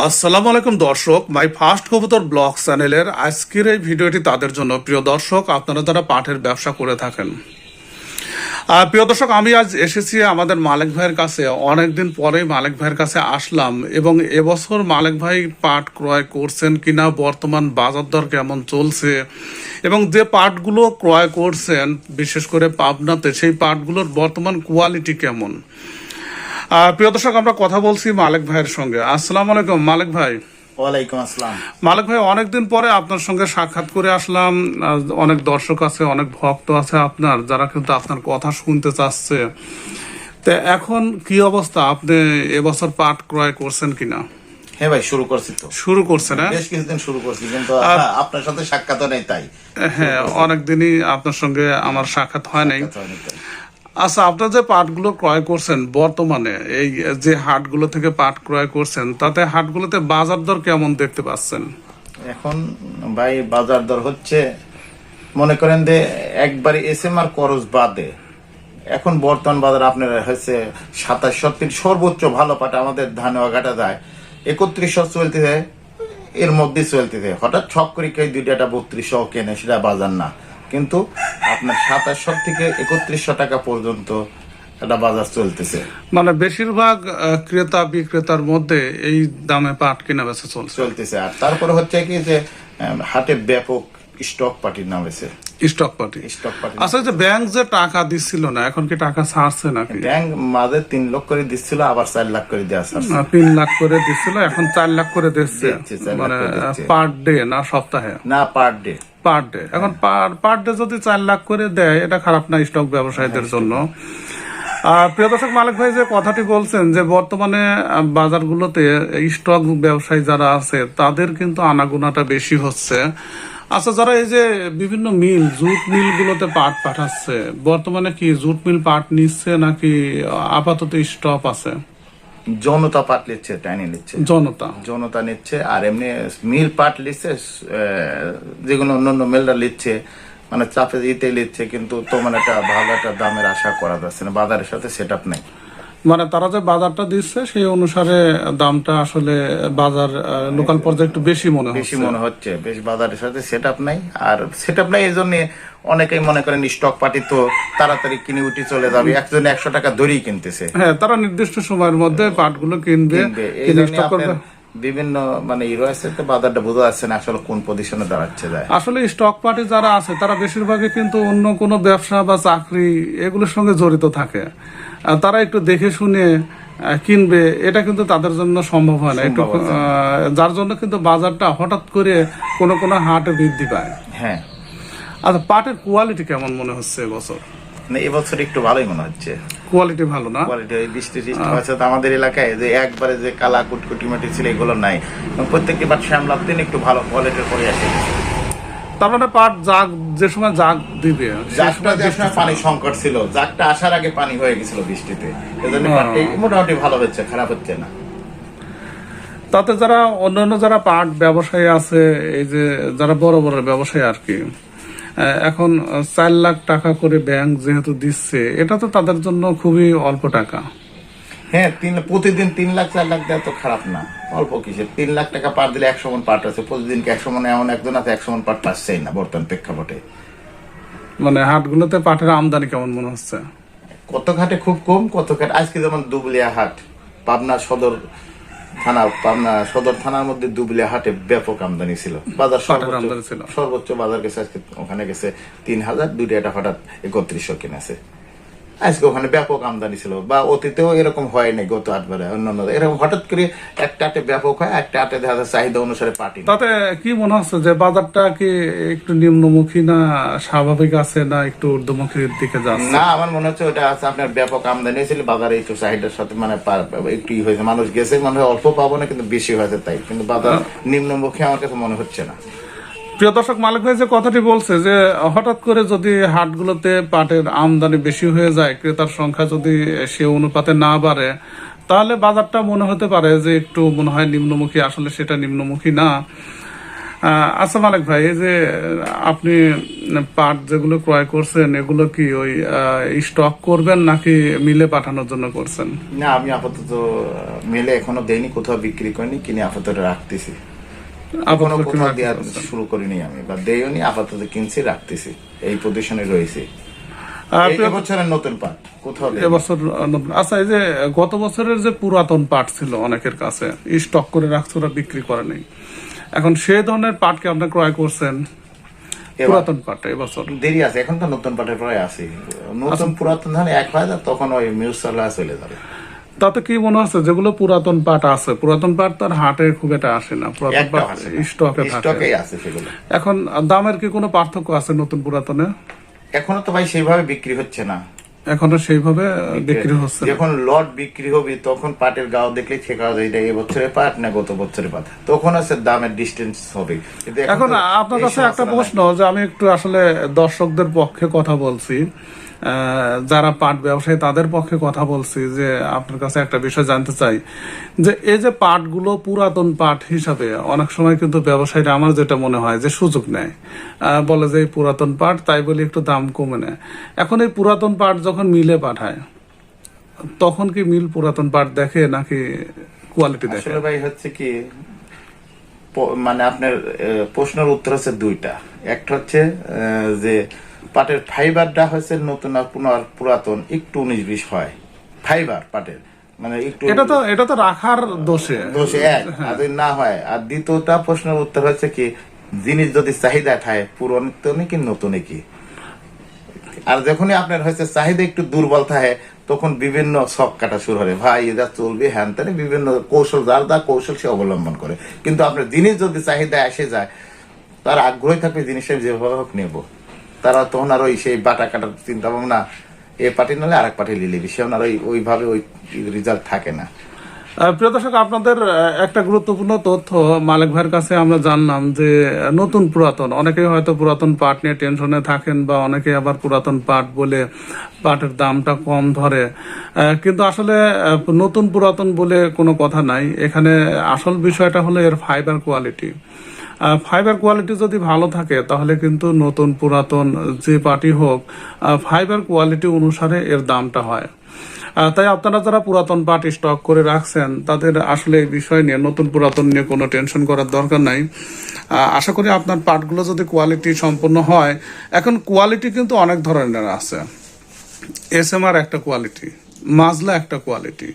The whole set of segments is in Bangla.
আসসালামু আলাইকুম দর্শক, মাই ফার্স্ট কবুতর ব্লগ চ্যানেলের আজকের এই ভিডিওটি তাদের জন্য। প্রিয় দর্শক, আপনারা যারা পাঠের ব্যবসা করে থাকেন। প্রিয় দর্শক, আমি আজ এসেছি আমাদের মালিক ভাইয়ের কাছে। অনেকদিন পরেই মালিক ভাইয়ের কাছে আসলাম এবং এবছর মালিক ভাই পাট ক্রয় করছেন কিনা, বর্তমান বাজার দর কেমন চলছে এবং যে পাটগুলো ক্রয় করছেন, বিশেষ করে পাবনাতে, সেই পাটগুলোর বর্তমান কোয়ালিটি কেমন? প্রিয় দর্শক আমরা কথা বলছি মালিক ভাইয়ের সঙ্গে। আসসালামু আলাইকুম মালিক ভাই। ওয়ালাইকুম আসসালাম। মালিক ভাই অনেকদিন পরে আপনার সঙ্গে সাক্ষাৎ করে আসলাম। অনেক দর্শক আছে অনেক ভক্ত আছে আপনার যারা কিন্তু আপনার কথা শুনতে চাচ্ছে। তো এখন কি অবস্থা? আপনি এবছর পাট ক্রয় করছেন কিনা? হ্যাঁ ভাই শুরু করছি তো। শুরু করছেন হ্যাঁ? বেশ কিছুদিন শুরু করছি কিন্তু হ্যাঁ, আপনার সাথে সাক্ষাৎ নেই তাই। হ্যাঁ অনেকদিনই আপনার সঙ্গে আমার সাক্ষাৎ হয় নাই। আচ্ছা আপনার যে পাটগুলো ক্রয় করছেন বর্তমানে, এই যে হাটগুলো থেকে পাট ক্রয় করছেন, তাতে হাটগুলোতে বাজার দর কেমন দেখতে পাচ্ছেন? এখন ভাই, বাজার দর হচ্ছে, মনে করেন যে একবারে এসএম আর করজ বাদে। এখন বর্তমান বাজার আপনার হচ্ছে সাতাশ সত্তর সর্বোচ্চ ভালো পাটা আমাদের ধানেওয়া ঘাটা যায়। একত্রিশশো চলতেছে, এর মধ্যে চলতেছে। হঠাৎ ছক করে কেউ দুইটা বত্রিশশো কেনে, সেটা বাজার না। কিন্তু আপনার সাতাশশো থেকে একত্রিশশো টাকা পর্যন্ত একটা বাজার চলতেছে। মানে বেশিরভাগ ক্রেতা বিক্রেতার মধ্যে এই দামে পাট কিনা বেচা চলছে। চলতেছে। আর তারপরে হচ্ছে কি যে হাটে ব্যাপক স্টক পার্টির নামেছে। স্টক পার্টি স্টক পার্টি আচ্ছা যে ব্যাংক যে টাকা দিচ্ছিল না এখন কি টাকা ছাড়ছে নাকি? ব্যাংক মাঝে তিন লক্ষ করে দিচ্ছিল আবার চার লাখ করে দেওয়া তিন লাখ করে দিচ্ছিল এখন চার লাখ করে দিচ্ছে। লাখ মানে পার ডে না সপ্তাহে? না পার ডে পার ডে। এখন পার পার ডে যদি চার লাখ করে দেয় এটা খারাপ না স্টক ব্যবসায়ীদের জন্য। আর প্রিয় দর্শক মালিক ভাই যে কথাটি বলছেন যে বর্তমানে বাজারগুলোতে স্টক ব্যবসায়ী যারা আছে তাদের কিন্তু আনাগোনাটা বেশি হচ্ছে। আচ্ছা যারা এই যে বিভিন্ন মিল জুট মিল গুলোতে পাট পাঠাচ্ছে বর্তমানে কি জুট মিল পাট নিচ্ছে নাকি আপাতত স্টপ আছে? জনতা পাট লিখছে টাইনি নিচ্ছে জনতা। জনতা নিচ্ছে আর এমনি মিল পার্ট লিচ্ছে আহ, যেগুলো অন্যান্য মিলরা লিচ্ছে মানে চাপে দিতে লিচ্ছে কিন্তু তো মানে একটা ভালো একটা দামের আশা করা যাচ্ছে না বাজারের সাথে সেট আপ নেই। মানে তারা যে বাজারটা দিচ্ছে সেই অনুসারে দামটা আসলে বাজার লোকাল পর্যায়ে একটু বেশি মনে বেশি হচ্ছে মনে হচ্ছে। বেশ বাজারের সাথে সেট আপ নাই। আর সেট আপ নাই এই জন্য অনেকেই মনে করেন স্টক পার্টি তো তাড়াতাড়ি কিনে উঠে চলে যাবে। একজন একশো টাকা দড়ি কিনতেছে। হ্যাঁ তারা নির্দিষ্ট সময়ের মধ্যে পাটগুলো কিনবে করবে। বিভিন্ন মানে হিরো আছে তো বাজারটা বোঝা যাচ্ছে না আসলে কোন পজিশনে দাঁড়াচ্ছে যায়। আসলে স্টক পার্টি যারা আছে তারা বেশিরভাগই কিন্তু অন্য কোনো ব্যবসা বা চাকরি এগুলোর সঙ্গে জড়িত থাকে। তারা একটু দেখে শুনে কিনবে এটা কিন্তু তাদের জন্য সম্ভব হয় না। একটু যার জন্য কিন্তু বাজারটা হঠাৎ করে কোনো কোনো হাটে বৃদ্ধি পায়। হ্যাঁ। আচ্ছা পাটের কোয়ালিটি কেমন মনে হচ্ছে এবছর? না এবছর একটু ভালোই মনে হচ্ছে। কোয়ালিটি ভালো না? কোয়ালিটি ওই বৃষ্টি টিষ্টি হচ্ছে তো আমাদের এলাকায় যে একবারে যে কালা কুটকুটি মাটি ছিল এগুলো নাই। প্রত্যেকটি বার শ্যামলার দিন একটু ভালো কোয়ালিটির করে আসে তার মানে পাট জাগ যে সময় জাগ দিবে জাগটা যে সময় পানি সংকট ছিল জাগটা আসার আগে পানি হয়ে গেছিল বৃষ্টিতে। এজন্য পাটটা মোটামুটি ভালো হচ্ছে খারাপ হচ্ছে না। তাতে যারা অন্যান্য যারা পাট ব্যবসায়ী আছে এই যে যারা বড় বড় ব্যবসায়ী আর কি এখন চার লাখ টাকা করে ব্যাংক যেহেতু দিচ্ছে এটা তো তাদের জন্য খুবই অল্প টাকা। হ্যাঁ তিন প্রতিদিন তিন লাখ চার লাখ দেওয়া তো খারাপ না। অল্প কিসে তিন লাখ টাকা পার দিলে একশো মন পাট আছে প্রতিদিন কি একশো মনে এমন একজন আছে একশো মন পাট পাচ্ছেই না বর্তমান প্রেক্ষাপটে। মানে হাটগুলোতে পাটের আমদানি কেমন মনে হচ্ছে? কত ঘাটে খুব কম কত ঘাট? আজকে যেমন দুবলিয়া হাট পাবনা সদর থানা পাবনা সদর থানার মধ্যে দুবলিয়া হাটে ব্যাপক আমদানি ছিল। বাজার সর্বোচ্চ। সর্বোচ্চ বাজার গেছে আজকে ওখানে গেছে তিন হাজার দুইটা এটা হঠাৎ একত্রিশশো কিনেছে। আজকে ওখানে ব্যাপক আমদানি ছিল বা অতীতেও এরকম হয় নাই গত আটবারে অন্যান্য এরকম হঠাৎ করে একটা আটে ব্যাপক হয় একটা আটে দেখা যায় চাহিদা অনুসারে পাটি তাতে কি মনে হচ্ছে যে বাজারটা কি একটু নিম্নমুখী না স্বাভাবিক আছে না একটু ঊর্ধ্বমুখীর দিকে যাচ্ছে? না আমার মনে হচ্ছে ওটা আছে আপনার ব্যাপক আমদানি ছিল বাজারে একটু চাহিদার সাথে মানে একটু হয়েছে মানুষ গেছে মনে হয় অল্প পাবো না কিন্তু বেশি হয়েছে তাই। কিন্তু বাজার নিম্নমুখী আমার কাছে মনে হচ্ছে না। প্রিয় দর্শক, মালিক ভাই যে কথাটি বলছে যে, হঠাৎ করে যদি হাটগুলোতে পাটের আমদানি বেশি হয়ে যায়, ক্রেতার সংখ্যা যদি সে অনুপাতে না বাড়ে, তাহলে বাজারটা মনে হতে পারে যে একটু মনে হয় নিম্নমুখী। আসলে সেটা নিম্নমুখী না। আচ্ছা মালিক ভাই, এই যে আপনি পাট যেগুলো ক্রয় করছেন, এগুলো কি ওই স্টক করবেন নাকি মিলে পাঠানোর জন্য করছেন? না, আমি আপাতত মিলে এখনও দেইনি, কোথাও বিক্রি করিনি, কিনে আপাতত রাখতেছি। কিনে দেওয়ার শুরু করিনি আমি বা দেইওনি আপাতত কিনছি রাখতেছি। এই পজিশনে রয়েছে। নতুন পাট কোথাও এবছর আচ্ছা এই যে গত বছরের যে পুরাতন পাট ছিল অনেকের কাছে স্টক করে রাখছে ওরা বিক্রি করে নেই। এখন সেই ধরনের পাটকে আপনি ক্রয় করছেন? পুরাতন পাট এবছর। দেরি আছে এখন তো নতুন পাটের প্রায় আছে। নতুন পুরাতন ধান এক হয় তখন ওই মিউসালা চলে যাবে। তাতে কি মনে হচ্ছে যেগুলো পুরাতন পাট আছে। পুরাতন পাট তার হাটে খুব একটা আসে না। পুরাতন পাট স্টকে থাকে। আছে এখন দামের কি কোনো পার্থক্য আছে নতুন পুরাতনে? এখনও তো ভাই সেইভাবে বিক্রি হচ্ছে না। এখনও সেইভাবে বিক্রি হচ্ছে। যখন লট বিক্রি হবে তখন পাটের গাও দেখলে ঠেকা যায় এটা এবছরের পাট না গত বছরের পাট। তখন আছে দামের ডিস্টেন্স হবে। এখন আপনার কাছে একটা প্রশ্ন যে আমি একটু আসলে দর্শকদের পক্ষে কথা বলছি। যারা পাট ব্যবসায়ী, তাদের পক্ষে কথা বলছি যে আপনার কাছে একটা বিষয় জানতে চাই। যে এই যে পাটগুলো পুরাতন পাট হিসাবে, অনেক সময় কিন্তু ব্যবসায়ীরা আমার যেটা মনে হয় যে সুযোগ নেয়। বলে যে পুরাতন পাট, তাই বলে একটু দাম কমে নেয়। এখন এই পুরাতন পাট যখন মিলে পাঠায়, তখন কি মিল পুরাতন পাট দেখে নাকি কোয়ালিটি দেখে? ভাই হচ্ছে কি মানে আপনার প্রশ্নের উত্তর হচ্ছে দুইটা। একটা হচ্ছে যে পাটের ফাইবারটা হচ্ছে নতুন আর পুনর পুরাতন একটু উনিশ বিশ হয়। ফাইবার পাটের মানে একটু এটা তো এটা তো রাখার দোষে। দোষে এক আর যদি না হয় আর দ্বিতীয়টা প্রশ্নের উত্তর হচ্ছে কি জিনিস যদি চাহিদা ঠায় পুরাতনই কি নতুন কি আর যখনই আপনার হচ্ছে চাহিদা একটু দুর্বল থাকে তখন বিভিন্ন শখ কাটা শুরু হয়। ভাই এটা চলবে হ্যান তেন বিভিন্ন কৌশল যার যা কৌশল সে অবলম্বন করে। কিন্তু আপনার জিনিস যদি চাহিদা এসে যায় তার আগ্রহী থাকবে জিনিসটা যেভাবে হোক নেব। তারা তখন আর ওই সেই বাটা কাটার চিন্তা ভাবনা, এ পার্টি নাহলে আরেক পার্টি লিলে সে আর ওই ওইভাবে ওই রেজাল্ট থাকে না। প্রিয় দর্শক, আপনাদের একটা গুরুত্বপূর্ণ তথ্য মালিক ভাইয়ের কাছে আমরা জানলাম যে নতুন পুরাতন, অনেকেই হয়তো পুরাতন পাট নিয়ে টেনশনে থাকেন বা অনেকে আবার পুরাতন পাট বলে পাটের দামটা কম ধরে। কিন্তু আসলে নতুন পুরাতন বলে কোনো কথা নাই। এখানে আসল বিষয়টা হলো এর ফাইবার কোয়ালিটি ফাইবার কোয়ালিটি যদি ভালো থাকে, তাহলে কিন্তু নতুন পুরাতন যে পার্টি হোক ফাইবার কোয়ালিটি অনুসারে এর দামটা হয়। তাই আপনারা যারা পুরাতন পাট স্টক করে রাখছেন, তাদের আসলে এই বিষয় নিয়ে, নতুন পুরাতন নিয়ে কোনো টেনশন করার দরকার নাই। আশা করি আপনার পাটগুলো যদি কোয়ালিটি সম্পন্ন হয়, এখন কোয়ালিটি কিন্তু অনেক ধরনের আছে। এসএমআর একটা কোয়ালিটি মাজলা একটা কোয়ালিটি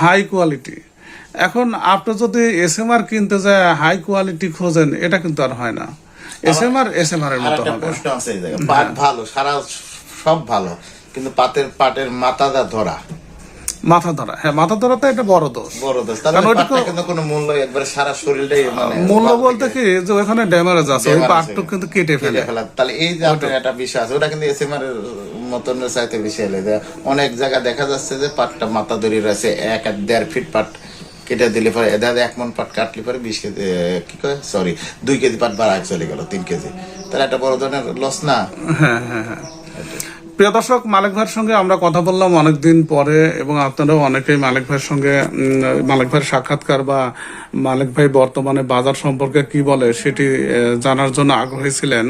হাই কোয়ালিটি এখন আপনি যদি এসএমআর কিনতে যায় হাই কোয়ালিটি খোঁজেন এটা কিন্তু আর হয় না। এসএমআর এর আর মতো প্রশ্ন আছে পাট ভালো সারা সব ভালো কিন্তু পাতের পাটের মাথাটা ধরা। মাথা ধরা। হ্যাঁ মাথা ধরা তো এটা বড় দোষ। বড় দোষ। তাহলে কোনো মূল্য একবারে সারা শরীরটাই মানে মূল্য বলতে কি যে ওখানে ড্যামেজ আছে ওই আছে। কিন্তু কেটে ফেলে। তাহলে এই যে আপনার একটা বিষয় আছে ওটা কিন্তু এসএমআর মতন চাইতে বেশি যে অনেক জায়গা দেখা যাচ্ছে যে পাটটা মাথা দড়ি রয়েছে এক আর দেড় ফিট পাট। কেটে দিলে পরে এদা এক মন পাট কাটলে পরে বিশ কেজি কি কয়? সরি দুই কেজি পাট বাড়া চলে গেল, তিন কেজি। তাহলে একটা বড় ধরনের লস না? হ্যাঁ হ্যাঁ হ্যাঁ। প্রিয় দর্শক, মালিক ভাইয়ের সঙ্গে আমরা কথা বললাম অনেকদিন পরে এবং আপনারাও অনেকেই মালিক ভাইয়ের সঙ্গে মালিক ভাইয়ের সাক্ষাৎকার বা মালিক ভাই বর্তমানে বাজার সম্পর্কে কি বলে সেটি জানার জন্য আগ্রহী ছিলেন।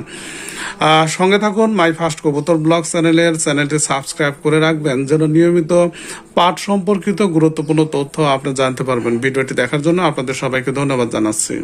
সঙ্গে থাকুন মাই ফার্স্ট কবুতর ব্লগ চ্যানেলের, চ্যানেলটি সাবস্ক্রাইব করে রাখবেন যেন নিয়মিত পাঠ সম্পর্কিত গুরুত্বপূর্ণ তথ্য আপনি জানতে পারবেন। ভিডিওটি দেখার জন্য আপনাদের সবাইকে ধন্যবাদ জানাচ্ছি।